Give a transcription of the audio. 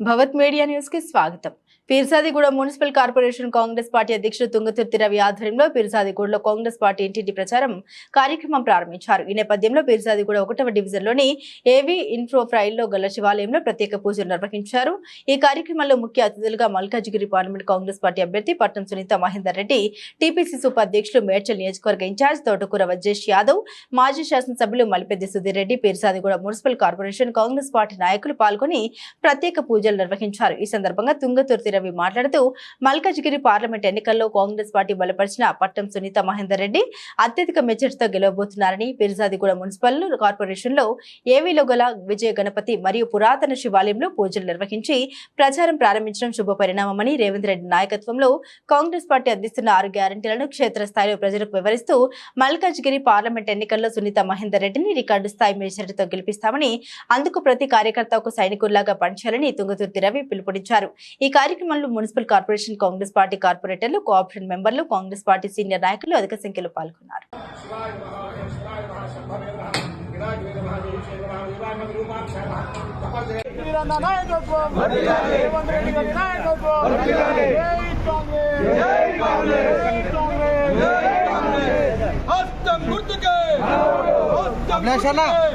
భవత్ media న్యూస్కి స్వాగతం. Peerzadiguda municipal corporation Congress party అధ్యక్షుడు తుంగతుర్తి రవి ఆధ్వర్యంలో పీర్సాదిగూడలో కాంగ్రెస్ పార్టీ ఇంటింటి ప్రచారం కార్యక్రమం ప్రారంభించారు. ఈ నేపథ్యంలో పీర్సాదిగూడ ఒకటవ డివిజన్లోని ఏవి ఇన్ఫ్రోఫ్రైల్లో గల శివాలయంలో ప్రత్యేక పూజలు నిర్వహించారు. ఈ కార్యక్రమంలో ముఖ్య అతిథులుగా మల్కాజిగిరి పార్లమెంట్ కాంగ్రెస్ పార్టీ అభ్యర్థి పట్నం సునీత మహేందర్ రెడ్డి టీపీసీసీ ఉపాధ్యక్షులు మేడ్చల్ నియోజకవర్గ ఇన్ఛార్జ్ తోటకూర వజ్జేష్ యాదవ్ మాజీ శాసనసభ్యులు Malipeddi Sudheer Reddy Peerzadiguda municipal corporation Congress party నాయకులు పాల్గొని ప్రత్యేక పూజ పూజలు నిర్వహించారు. ఈ సందర్భంగా తుంగతుర్తి రవి మాట్లాడుతూ మల్కజ్గిరి పార్లమెంట్ ఎన్నికల్లో కాంగ్రెస్ పార్టీ బలపరిచిన పట్టం సునీత మహేందర్ రెడ్డి అత్యధిక మెజార్టీతో గెలవబోతున్నారని పిర్జాదిగూడ మున్సిపల్ కార్పొరేషన్లో ఏవీలో గల విజయ గణపతి మరియు పురాతన శివాలయంలో పూజలు నిర్వహించి ప్రచారం ప్రారంభించడం శుభ పరిణామమని రేవంత్ రెడ్డి నాయకత్వంలో కాంగ్రెస్ పార్టీ అందిస్తున్న ఆరు గ్యారంటీలను క్షేత్రస్థాయిలో ప్రజలకు వివరిస్తూ మల్కాజ్గిరి పార్లమెంట్ ఎన్నికల్లో సునీత మహేందర్ రెడ్డిని రికార్డు స్థాయి మెజార్టీతో గెలిపిస్తామని అందుకు ప్రతి కార్యకర్త ఒక సైనికుల్లాగా పనిచేయాలని తుంగతుర్తి రవి పిలుపునిచ్చారు. ఈ కార్యక్రమంలో మున్సిపల్ కార్పొరేషన్ కాంగ్రెస్ పార్టీ కార్పొరేటర్లు కోఆపరేషన్ మెంబర్లు కాంగ్రెస్ పార్టీ సీనియర్ నాయకులు అధిక సంఖ్యలో పాల్గొన్నారు. శివాయ